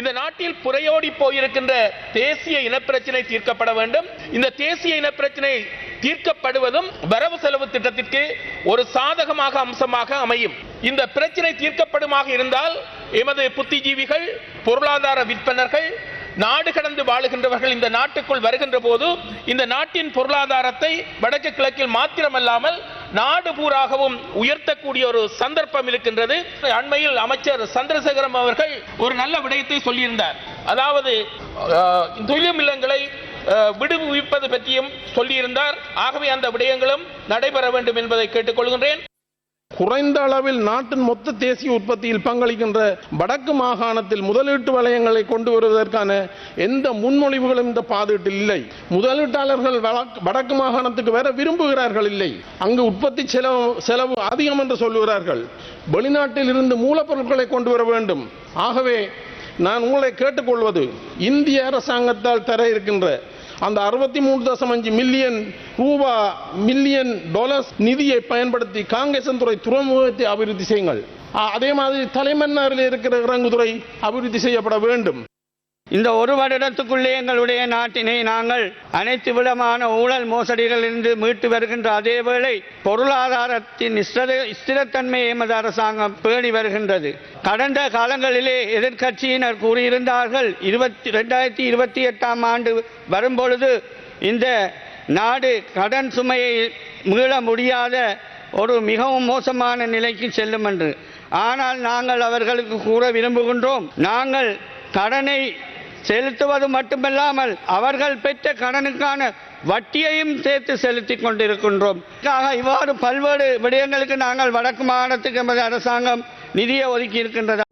இந்த நாட்டில் புறையோடி போயிருக்கின்ற தேசிய இனப்பிரச்சனை தீர்க்கப்பட வேண்டும். இந்த தேசிய இனப்பிரச்சனை தீர்க்கப்படுவதும் வரவு செலவு திட்டத்திற்கு ஒரு சாதகமாக அம்சமாக அமையும். இந்த பிரச்சனை தீர்க்கப்படுமாக இருந்தால் எமது புத்திஜீவிகள் பொருளாதார விற்பனர்கள் நாடு கடந்து வாழுகின்றவர்கள் இந்த நாட்டுக்குள் வருகின்ற போது இந்த நாட்டின் பொருளாதாரத்தை வடக்கு கிழக்கில் மாத்திரமல்லாமல் நாடு பூராகவும் உயர்த்தக்கூடிய ஒரு சந்தர்ப்பம் இருக்கின்றது. அண்மையில் அமைச்சர் சந்திரசேகரம் அவர்கள் ஒரு நல்ல விடயத்தை சொல்லியிருந்தார். அதாவது அஹ், இல்லங்களை விடுவிப்பது பற்றியும் சொல்லியிருந்தார். ஆகவே அந்த விடயங்களும் நடைபெற வேண்டும் என்பதை கேட்டுக்கொள்கின்றேன். குறைந்த அளவில் நாட்டின் மொத்த தேசிய உற்பத்தியில் பங்களிக்கின்ற வடக்கு மாகாணத்தில் முதலீட்டு வலயங்களை கொண்டு வருவதற்கான எந்த முன்மொழிவுகளும் இந்த பாதீட்டில் இல்லை. முதலீட்டாளர்கள் வடக்கு- வடக்கு மாகாணத்துக்கு வர விரும்புகிறார்கள் இல்லை. அங்கு உற்பத்தி செலவு செலவு அதிகம் என்று சொல்லுகிறார்கள். வெளிநாட்டில் இருந்து மூலப்பொருட்களை கொண்டு வர வேண்டும். ஆகவே நான் உங்களை கேட்டுக்கொள்வது இந்திய அரசாங்கத்தால் தர இருக்கின்ற அந்த அறுபத்தி மூன்று தசம் அஞ்சு மில்லியன் ரூபா மில்லியன் டாலர்ஸ் நிதியை பயன்படுத்தி காங்கேசன் துறை துறைமுகத்தை அபிவிருத்தி செய்யுங்கள். அதே மாதிரி தலைமன்னாரில் இருக்கிற இறங்குதுறை அபிவிருத்தி செய்யப்பட வேண்டும். இந்த ஒரு வருடத்துக்குள்ளே எங்களுடைய நாட்டினை நாங்கள் அனைத்து விதமான ஊழல் மோசடிகளிலிருந்து மீட்டு வருகின்ற அதேவேளை பொருளாதாரத்தின் ஸ்திர- ஸ்திரத்தன்மையை எமது அரசாங்கம் பேணி வருகின்றது. கடந்த காலங்களிலே எதிர்க்கட்சியினர் கூறியிருந்தார்கள் இருபத்தி ரெண்டாயிரத்தி இருபத்தி எட்டாம் ஆண்டு வரும்பொழுது இந்த நாடு கடன் சுமையை மீள முடியாத ஒரு மிகவும் மோசமான நிலைக்கு செல்லும் என்று. ஆனால் நாங்கள் அவர்களுக்கு கூற விரும்புகின்றோம் நாங்கள் கடனை செலுத்துவது மட்டுமல்லாமல் அவர்கள் பெற்ற கடனுக்கான வட்டியையும் சேர்த்து செலுத்திக் கொண்டிருக்கின்றோம். ஆக இவ்வாறு பல்வேறு விடயங்களுக்கு நாங்கள் வடக்கு மாகாணத்துக்கு எமது அரசாங்கம் நிதியை ஒதுக்கி இருக்கின்றது.